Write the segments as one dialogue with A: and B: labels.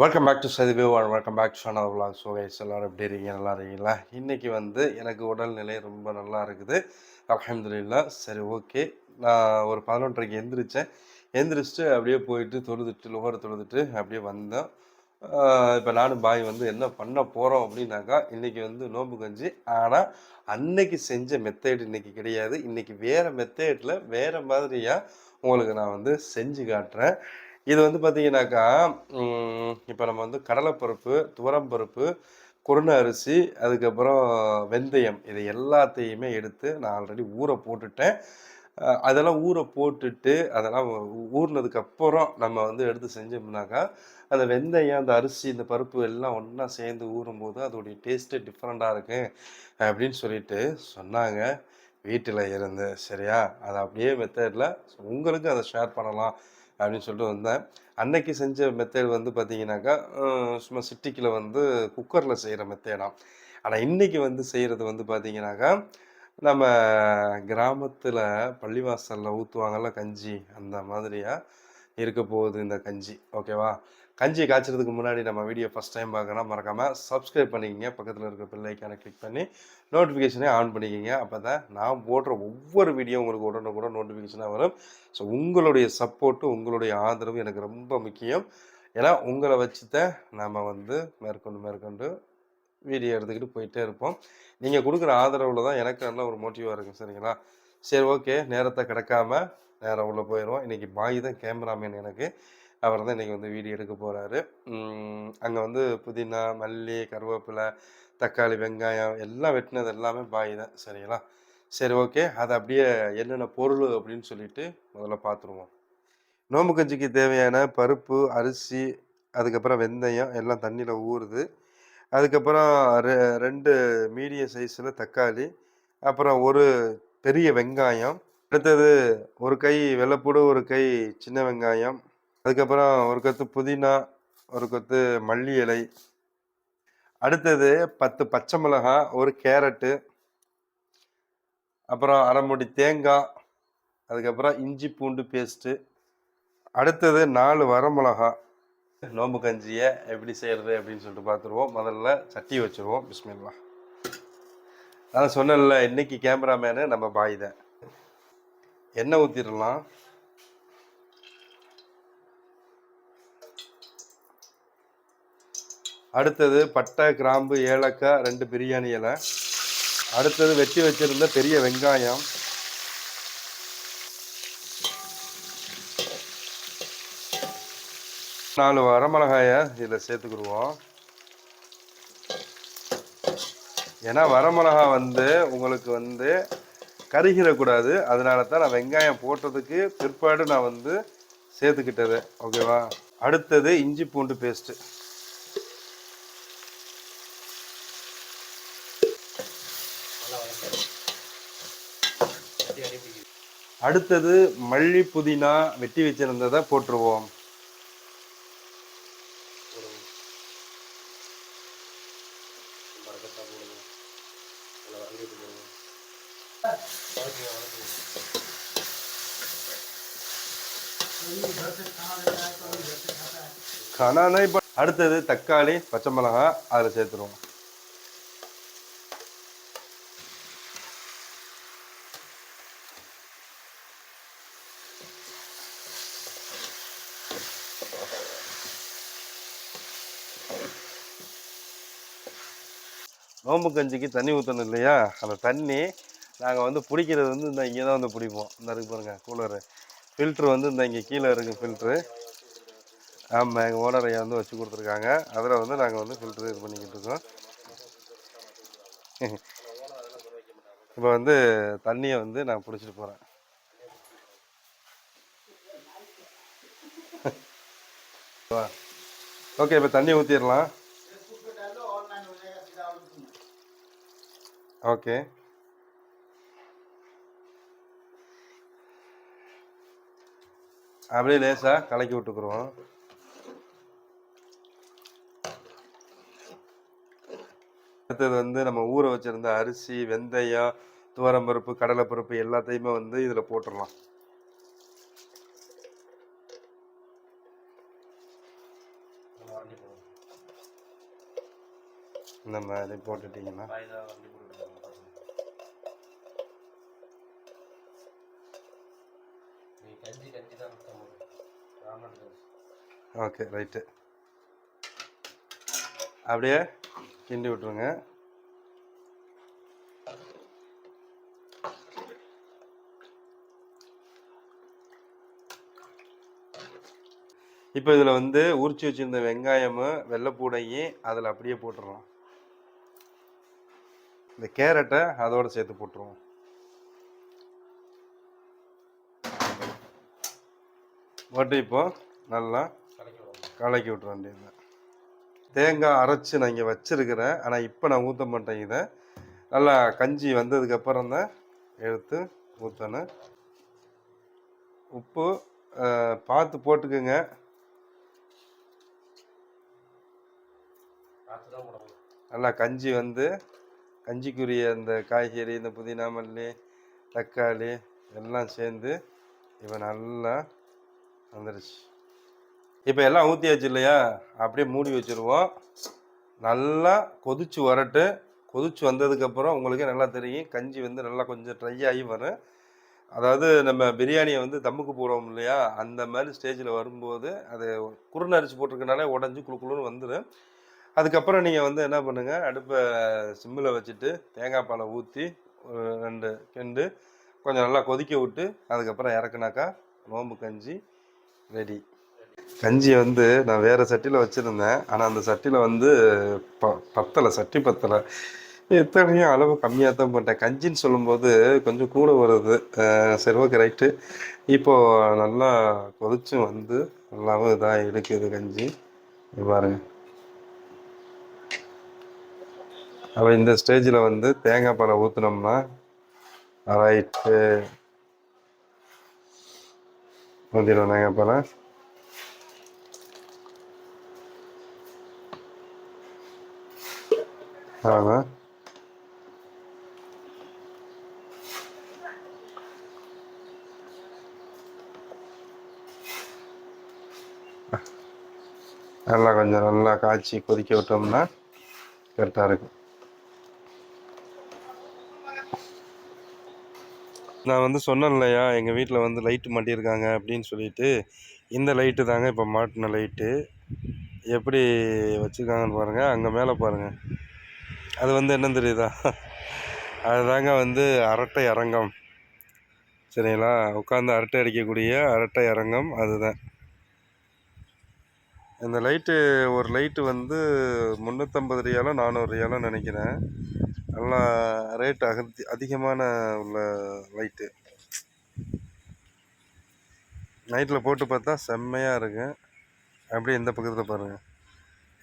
A: Welcome back to சதிபே one welcome back to another vlog so guys எல்லோரும் எப்படி இருக்கீங்க நல்லா இருக்கீங்களா இன்றைக்கி வந்து எனக்கு உடல்நிலை ரொம்ப நல்லா இருக்குது அலமதுல்லா சரி ஓகே நான் ஒரு பதினொன்றரைக்கு எந்திரிச்சேன் எந்திரிச்சிட்டு அப்படியே போயிட்டு தொழுதுட்டு லோகரை தொழுதுட்டு அப்படியே வந்தேன் இப்போ நானும் பாய் வந்து என்ன பண்ண போகிறோம் அப்படின்னாக்கா இன்றைக்கி வந்து நோம்பு கஞ்சி ஆனால் அன்னைக்கு செஞ்ச மெத்தேட் இன்றைக்கி கிடையாது இன்றைக்கி வேறு மெத்தேட்டில் வேறு மாதிரியாக உங்களுக்கு நான் வந்து செஞ்சு காட்டுறேன் இது வந்து பார்த்தீங்கன்னாக்கா இப்போ நம்ம வந்து கடலைப்பருப்பு துவரம்பருப்பு குருணை அரிசி அதுக்கப்புறம் வெந்தயம் இது எல்லாத்தையுமே எடுத்து நான் ஆல்ரெடி ஊற போட்டுட்டேன் அதெல்லாம் ஊற போட்டுட்டு அதெல்லாம் ஊறினதுக்கப்புறம் நம்ம வந்து எடுத்து செஞ்சோம்னாக்கா அந்த வெந்தயம் அந்த அரிசி இந்த பருப்பு எல்லாம் ஒன்றா சேர்ந்து ஊறும்போது அதோடைய டேஸ்ட்டு டிஃப்ரெண்ட்டாக இருக்கு அப்படின்னு சொல்லிட்டு சொன்னாங்க வீட்டில் இருந்து சரியா அதை அப்படியே மெத்தடில் உங்களுக்கு அதை ஷேர் பண்ணலாம் அப்படின்னு சொல்லிட்டு வந்தேன் அன்னைக்கு செஞ்ச மெத்தேடு வந்து பார்த்தீங்கன்னாக்கா சும்மா சிட்டிக்கில் வந்து குக்கரில் செய்கிற மெத்தேடாம் ஆனால் இன்றைக்கி வந்து செய்கிறது வந்து பார்த்தீங்கன்னாக்கா நம்ம கிராமத்தில் பள்ளிவாசலில் ஊற்றுவாங்கள்ல கஞ்சி அந்த மாதிரியாக இருக்க போகுது இந்த கஞ்சி ஓகேவா கஞ்சியை காய்ச்சறதுக்கு முன்னாடி நம்ம வீடியோ ஃபஸ்ட் டைம் பார்க்கணும் மறக்காமல் சப்ஸ்கிரைப் பண்ணிக்கோங்க பக்கத்தில் இருக்கிற பிள்ளைக்கான கிளிக் பண்ணி நோட்டிஃபிகேஷனே ஆன் பண்ணிக்கிங்க அப்போ தான் நான் போடுற ஒவ்வொரு வீடியோ உங்களுக்கு உடனே கூட நோட்டிஃபிகேஷனாக வரும் ஸோ உங்களுடைய சப்போர்ட்டு உங்களுடைய ஆதரவு எனக்கு ரொம்ப முக்கியம் ஏன்னா உங்களை வச்சு தான் நம்ம வந்து மேற்கொண்டு மேற்கொண்டு வீடியோ எடுத்துக்கிட்டு போயிட்டே இருப்போம் நீங்கள் கொடுக்குற ஆதரவில் தான் எனக்கு நல்ல ஒரு மோட்டிவாக இருக்கும் சரிங்களா சரி ஓகே நேரத்தை கிடக்காம நேரம் உள்ளே போயிடுவோம் இன்றைக்கி பாய் தான் கேமராமேன் எனக்கு அவர் தான் இன்றைக்கி வந்து வீடியோ எடுக்க போகிறாரு அங்கே வந்து புதினா மல்லி கருவேப்பிலை தக்காளி வெங்காயம் எல்லாம் வெட்டினது எல்லாமே பாய் தான் சரிங்களா சரி ஓகே அது அப்படியே என்னென்ன பொருள் அப்படின்னு சொல்லிட்டு முதல்ல பார்த்துருவோம் நோம்பு கஞ்சிக்கு தேவையான பருப்பு அரிசி அதுக்கப்புறம் வெந்தயம் எல்லாம் தண்ணியில் ஊறுது அதுக்கப்புறம் ரெ ரெண்டு மீடியம் சைஸில் தக்காளி அப்புறம் ஒரு பெரிய வெங்காயம் அடுத்தது ஒரு கை வெள்ளைப்பூடு ஒரு கை சின்ன வெங்காயம் அதுக்கப்புறம் ஒரு கொத்து புதினா ஒரு கொத்து மல்லி இலை அடுத்தது பத்து பச்சை மிளகா ஒரு கேரட்டு அப்புறம் அரைமுடி தேங்காய் அதுக்கப்புறம் இஞ்சி பூண்டு பேஸ்ட்டு அடுத்தது நாலு வரமிளகா நோம்பு கஞ்சியை எப்படி செய்கிறது அப்படின்னு சொல்லிட்டு பார்த்துருவோம் முதல்ல சட்டி வச்சுருவோம் பிஸ்மில்லா நான் சொன்னல இன்றைக்கி கேமராமேனு நம்ம பாய் தான் எண்ணெய் ஊற்றிடலாம் அடுத்தது பட்டை கிராம்பு ஏலக்காய் ரெண்டு பிரியாணி இலை அடுத்தது வெட்டி வச்சுருந்த பெரிய வெங்காயம் நாலு வரமிளகாயை இதில் சேர்த்துக்கிடுவோம் ஏன்னா வரமிளகா வந்து உங்களுக்கு வந்து கருகிடக்கூடாது அதனால தான் நான் வெங்காயம் போட்டதுக்கு பிற்பாடு நான் வந்து சேர்த்துக்கிட்டது ஓகேவா அடுத்தது இஞ்சி பூண்டு பேஸ்ட்டு அடுத்தது மல்லி புதினா வெட்டி வச்சிருந்ததை போட்டுருவோம் கனானா இப்போ அடுத்தது தக்காளி பச்சை மிளகாய் அதில் சேர்த்துருவோம் கோம்பு கஞ்சிக்கு தண்ணி ஊற்றணும் இல்லையா அந்த தண்ணி நாங்கள் வந்து பிடிக்கிறது வந்து இந்த இங்கே தான் வந்து பிடிப்போம் இந்த இருக்கு பாருங்கள் கூலரு ஃபில்ட்ரு வந்து இந்த இங்கே கீழே இருக்குது ஃபில்ட்ரு ஆமாம் எங்கள் ஓனர் ஐயா வந்து வச்சு கொடுத்துருக்காங்க அதில் வந்து நாங்கள் வந்து ஃபில்ட்ரு இது பண்ணிக்கிட்டு இருக்கோம் இப்போ வந்து தண்ணியை வந்து நான் பிடிச்சிட்டு போகிறேன் ஓகே இப்போ தண்ணி ஊற்றிடலாம் ஓகே அப்படியே லேசாக கலக்கி விட்டுக்குறோம் அடுத்தது வந்து நம்ம ஊற வச்சுருந்த அரிசி வெந்தயம் துவரம்பருப்பு கடலைப்பருப்பு எல்லாத்தையுமே வந்து இதில் போட்டுடலாம் இந்த மாதிரி போட்டுட்டீங்கன்னா ஓகே ரைட்டு அப்படியே கிண்டி விட்ருங்க இப்போ இதில் வந்து உரிச்சு வச்சுருந்த வெங்காயமும் வெள்ளைப்பூடையும் அதில் அப்படியே போட்டுடுறோம் இந்த கேரட்டை அதோடு சேர்த்து போட்டுருவோம் போட்டு இப்போது நல்லா கலக்கி விட்ற வேண்டியது தேங்காய் அரைச்சி நான் இங்கே வச்சுருக்கிறேன் ஆனால் இப்போ நான் ஊற்ற மாட்டேன் இதை நல்லா கஞ்சி வந்ததுக்கப்புறம் தான் எடுத்து ஊற்றணும் உப்பு பார்த்து போட்டுக்குங்க நல்லா கஞ்சி வந்து கஞ்சிக்குரிய இந்த காய்கறி இந்த புதினா மல்லி தக்காளி எல்லாம் சேர்ந்து இவன் நல்லா வந்துருச்சு இப்போ எல்லாம் ஊற்றியாச்சு இல்லையா அப்படியே மூடி வச்சுருவோம் நல்லா கொதிச்சு வரட்டு கொதிச்சு வந்ததுக்கப்புறம் உங்களுக்கே நல்லா தெரியும் கஞ்சி வந்து நல்லா கொஞ்சம் ட்ரை ஆகி வரும் அதாவது நம்ம பிரியாணியை வந்து தம்முக்கு போடுவோம் இல்லையா அந்த மாதிரி ஸ்டேஜில் வரும்போது அது குருணை போட்டிருக்கனாலே உடஞ்சி உடஞ்சி குழுன்னு வந்துடும் அதுக்கப்புறம் நீங்கள் வந்து என்ன பண்ணுங்கள் அடுப்பை சிம்மில் வச்சுட்டு தேங்காய் பாலை ஊற்றி ரெண்டு கெண்டு கொஞ்சம் நல்லா கொதிக்க விட்டு அதுக்கப்புறம் இறக்குனாக்கா நோம்பு கஞ்சி ரெடி கஞ்சியை வந்து நான் வேறு சட்டியில் வச்சுருந்தேன் ஆனால் அந்த சட்டியில் வந்து ப பத்தலை சட்டி பத்தலை எத்தனையும் அளவு கம்மியாக தான் போட்டேன் கஞ்சின்னு சொல்லும்போது கொஞ்சம் கூட வருது சரி ரைட்டு இப்போது நல்லா கொதிச்சும் வந்து நல்லாவும் இதாக இருக்குது கஞ்சி பாருங்க அப்போ இந்த ஸ்டேஜில் வந்து தேங்காய் பாலை ஊற்றினோம்னா ரைட்டு நூற்றி நாங்க போல நல்லா கொஞ்சம் நல்லா காய்ச்சி கொதிக்க விட்டோம்னா கரெக்டாக இருக்கும் நான் வந்து சொன்னேன் இல்லையா எங்கள் வீட்டில் வந்து லைட்டு மாட்டியிருக்காங்க அப்படின்னு சொல்லிட்டு இந்த லைட்டு தாங்க இப்போ மாட்டின லைட்டு எப்படி வச்சுருக்காங்கன்னு பாருங்கள் அங்கே மேலே பாருங்கள் அது வந்து என்ன தெரியுதா அதுதாங்க வந்து அரட்டை அரங்கம் சரிங்களா உட்காந்து அரட்டை அடிக்கக்கூடிய அரட்டை அரங்கம் அதுதான் இந்த லைட்டு ஒரு லைட்டு வந்து முந்நூற்றம்பது ரியாலும் நானூறு ரியாலும் நினைக்கிறேன் நல்லா ரேட் அகதி அதிகமான உள்ள லைட்டு நைட்டில் போட்டு பார்த்தா செம்மையாக இருக்கும் அப்படியே இந்த பக்கத்தில் பாருங்கள்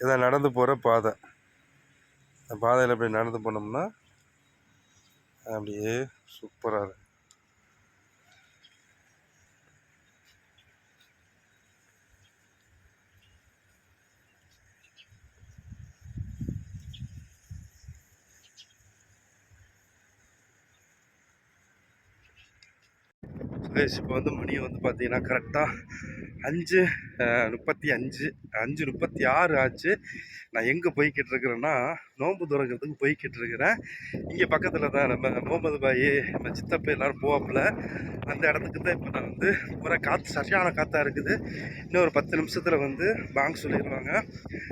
A: இதான் நடந்து போகிற பாதை அந்த பாதையில் அப்படி நடந்து போனோம்னா அப்படியே சூப்பராக இருக்கும் கைஸ் இப்போ வந்து மணி வந்து பார்த்தீங்கன்னா கரெக்டாக அஞ்சு முப்பத்தி அஞ்சு அஞ்சு முப்பத்தி ஆறு ஆச்சு நான் எங்கே போய்கிட்டு இருக்கிறேன்னா நோம்பு துறங்கிறதுக்கு போய்கிட்டு இருக்கிறேன் இங்கே பக்கத்தில் தான் நம்ம முகமது பாய் நம்ம சித்தப்ப எல்லோரும் போவாப்பில் அந்த இடத்துக்கு தான் இப்போ நான் வந்து ஒரு காற்று சரியான காற்றாக இருக்குது இன்னும் ஒரு பத்து நிமிஷத்தில் வந்து பேங்க் சொல்லிடுவாங்க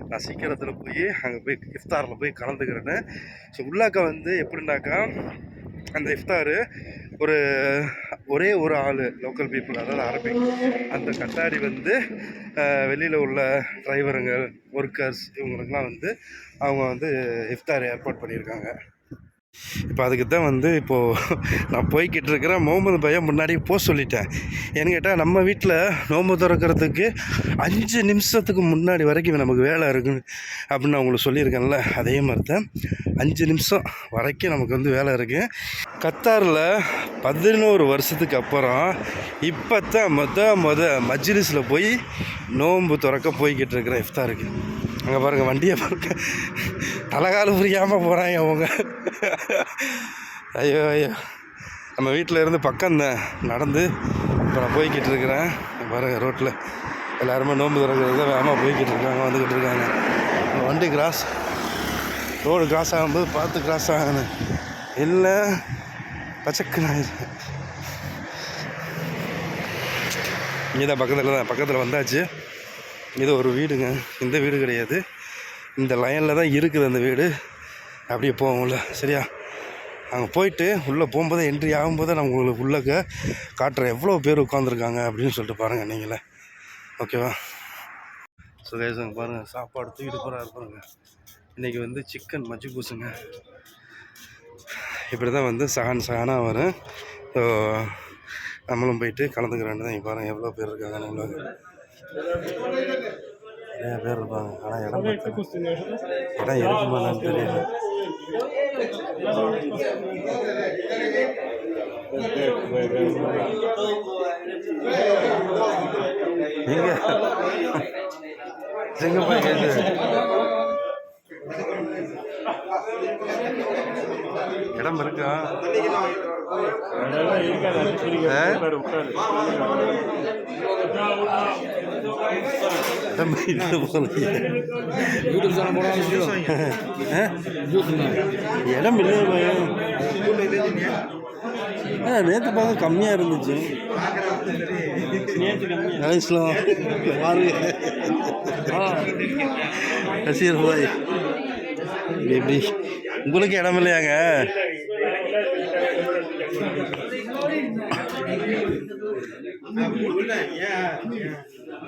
A: நான் சீக்கிரத்தில் போய் அங்கே போய் இஃப்தாரில் போய் கலந்துக்கிறேன்னு ஸோ உள்ளாக்க வந்து எப்படின்னாக்கா அந்த இஃப்தாரு ஒரு ஒரே ஒரு ஆள் லோக்கல் பீப்புள் அதாவது அரபி அந்த கட்டாரி வந்து வெளியில் உள்ள டிரைவருங்க ஒர்க்கர்ஸ் இவங்களுக்குலாம் வந்து அவங்க வந்து இஃப்தார் ஏற்பாடு பண்ணியிருக்காங்க இப்போ அதுக்கு தான் வந்து இப்போது நான் போய்கிட்டு இருக்கிறேன் முகமது பையன் முன்னாடி போக சொல்லிட்டேன் ஏன்னு கேட்டால் நம்ம வீட்டில் நோம்பு திறக்கிறதுக்கு அஞ்சு நிமிஷத்துக்கு முன்னாடி வரைக்கும் நமக்கு வேலை இருக்கு அப்படின்னு நான் உங்களுக்கு சொல்லியிருக்கேன்ல அதே மாதிரி தான் அஞ்சு நிமிஷம் வரைக்கும் நமக்கு வந்து வேலை இருக்குது கத்தாரில் பதினோரு வருஷத்துக்கு அப்புறம் இப்போ தான் மொத மொத மஜ்லிஸில் போய் நோம்பு திறக்க போய்கிட்டு இருக்கிறேன் இஃப்தாருக்கு அங்கே பாருங்கள் வண்டியை பாருங்கள் தலைகாலு புரியாமல் போகிறாங்க அவங்க ஐயோ ஐயோ நம்ம வீட்டில் இருந்து பக்கம் தான் நடந்து இப்போ நான் போய்கிட்டு இருக்கிறேன் பாருங்கள் ரோட்டில் எல்லாருமே நோம்பு திறக்கிறது தான் வேகமாக போய்கிட்டு இருக்காங்க வந்துக்கிட்டு இருக்காங்க வண்டி கிராஸ் ரோடு கிராஸ் ஆகும்போது பார்த்து கிராஸ் ஆகணும் இல்லை பச்சக்கு நான் இங்கே தான் பக்கத்தில் தான் பக்கத்தில் வந்தாச்சு இது ஒரு வீடுங்க இந்த வீடு கிடையாது இந்த லைனில் தான் இருக்குது அந்த வீடு அப்படியே போவோம் உள்ள சரியா அங்கே போயிட்டு உள்ளே போகும்போது என்ட்ரி ஆகும்போது நான் உங்களுக்கு உள்ளக்க காட்டுறேன் எவ்வளோ பேர் உட்காந்துருக்காங்க அப்படின்னு சொல்லிட்டு பாருங்கள் நீங்களே ஓகேவா ஸோ அங்கே பாருங்கள் சாப்பாடு தூக்கிட்டு போகிறா இருப்பாருங்க இன்றைக்கி வந்து சிக்கன் மஜ்ஜி பூசுங்க இப்படி தான் வந்து சகன் சகனாக வரும் ஸோ நம்மளும் போயிட்டு கலந்துக்கிறேன்னு தான் இங்கே பாருங்கள் எவ்வளோ பேர் இருக்காங்க நம்மளுக்கு நிறைய பேர் இருப்பாங்க ஆனால் இடம் இடம் இருக்குமா நான் தெரியல எங்க சிங்கப்பா இடம் இருக்கா இருக்காது இடம் இல்லை பயம் ஆ நேற்று பார்க்க கம்மியாக இருந்துச்சு கணேஷ்லாம் பாருங்க ரசிகர் பாய் எப்படி உங்களுக்கு இடம் இல்லையாங்க Yeah, yeah.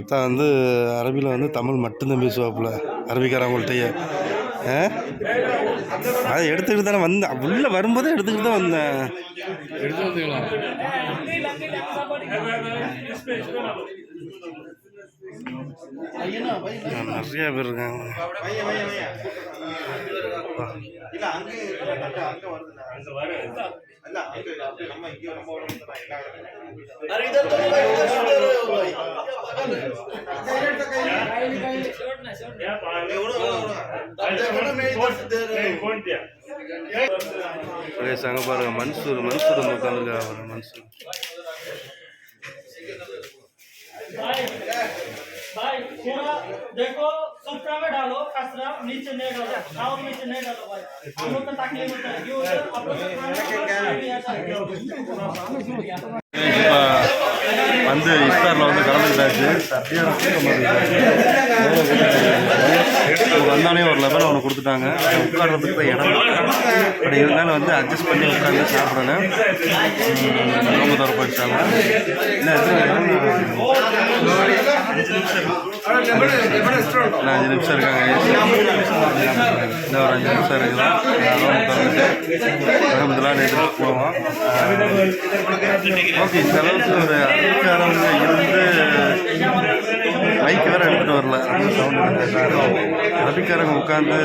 A: அத்தா வந்து அரபியில் வந்து தமிழ் மட்டும்தான் பேசுவாப்புல அரபிக்காரவங்கள்ட்டையே அதை எடுத்துக்கிட்டு தானே வந்தேன் உள்ளே வரும்போதே எடுத்துக்கிட்டு தான் வந்தேன் நிறைய பேர் இருக்காங்க अरे इधर तो भाई इधर सुन रहे हो भाई छोड़ ना छोड़ ना पागल हो रहा मैं इधर दे रहा हूं फोन दिया అరే సంగ బాగా మన్సూర్ మన్సూర్ ముఖాలు కావాలి మన్సూర్
B: भाई पूरा देखो सुपरा में डालो कचरा नीचे नहीं डालो नाव नीचे नहीं डालो भाई हम लोग को तकलीफ होता है क्यों
A: अपना வந்து இஃப்தாரில் வந்து கலந்துக்கிட்டாச்சு சத்தியான வந்தானே ஒரு லெவல் அவனை கொடுத்துட்டாங்க உட்காடுறதுக்கு போய் இடம் அப்படி இருந்தாலும் வந்து அட்ஜஸ்ட் பண்ணி உட்காந்து சாப்பிடல ரொம்ப தரப்பாச்சாங்க இல்லை அஞ்சு நிமிஷம் இருக்காங்க இன்னும் ஒரு அஞ்சு நிமிஷம் இருக்கலாம் அகமதுலாம் நேற்று போவோம் ஓகே இந்த அளவுக்கு ஒரு அதிர்ச்சாரம் இருந்து மைக் வேறு எடுத்துகிட்டு வரல அந்த சவுண்டு அதுக்காரங்க உட்காந்து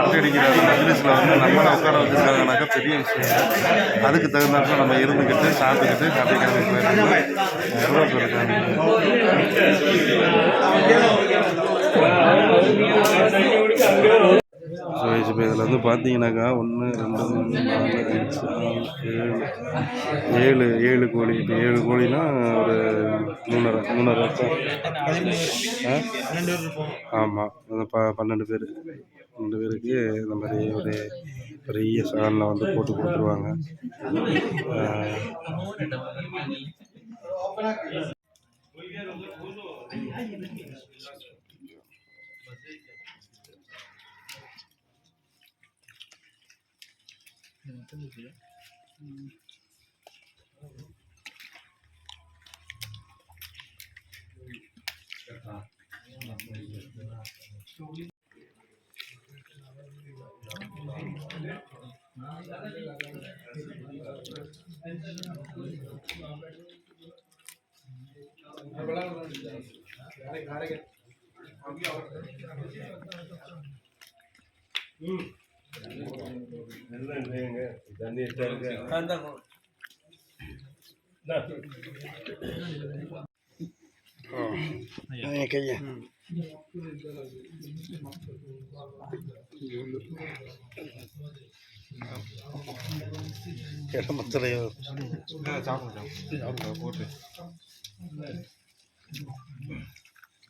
A: அடிக்கிற மஜ்லிஸில் வந்து நம்மளை உட்கார வச்சுருக்காங்கனாக்கா பெரிய விஷயம் அதுக்கு தகுந்தாப்பில் நம்ம இருந்துக்கிட்டு சாப்பிட்டுக்கிட்டு கதை கிளம்பி போயிருக்கோம் எவ்வளோ பேர் இப்போ இதில் வந்து பார்த்தீங்கன்னாக்கா ஒன்று ரெண்டு மூணு நாலு அஞ்சு ஏழு ஏழு ஏழு கோழி இப்போ ஏழு கோழின்னா ஒரு மூணரை மூணரை வருஷம் ஆமாம் ப பன்னெண்டு பேர் பன்னெண்டு பேருக்கு இந்த மாதிரி ஒரு பெரிய சாதனில் வந்து போட்டு கொடுத்துருவாங்க बड़ा கையா இடமத்துலையோ சாப்பிடுங்க போட்டு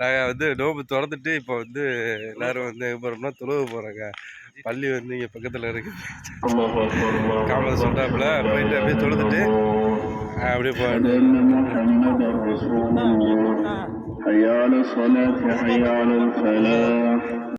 A: நாங்கள் வந்து நோம்பு திறந்துட்டு இப்போ வந்து எல்லாரும் வந்து எங்கே போகிறோம்னா தொழுவு போகிறாங்க பள்ளி வந்து இங்கே பக்கத்தில் இருக்கு காமல் சொல்கிறாப்புல போயிட்டு அப்படியே தொழுதுட்டு அப்படியே போயிட்டு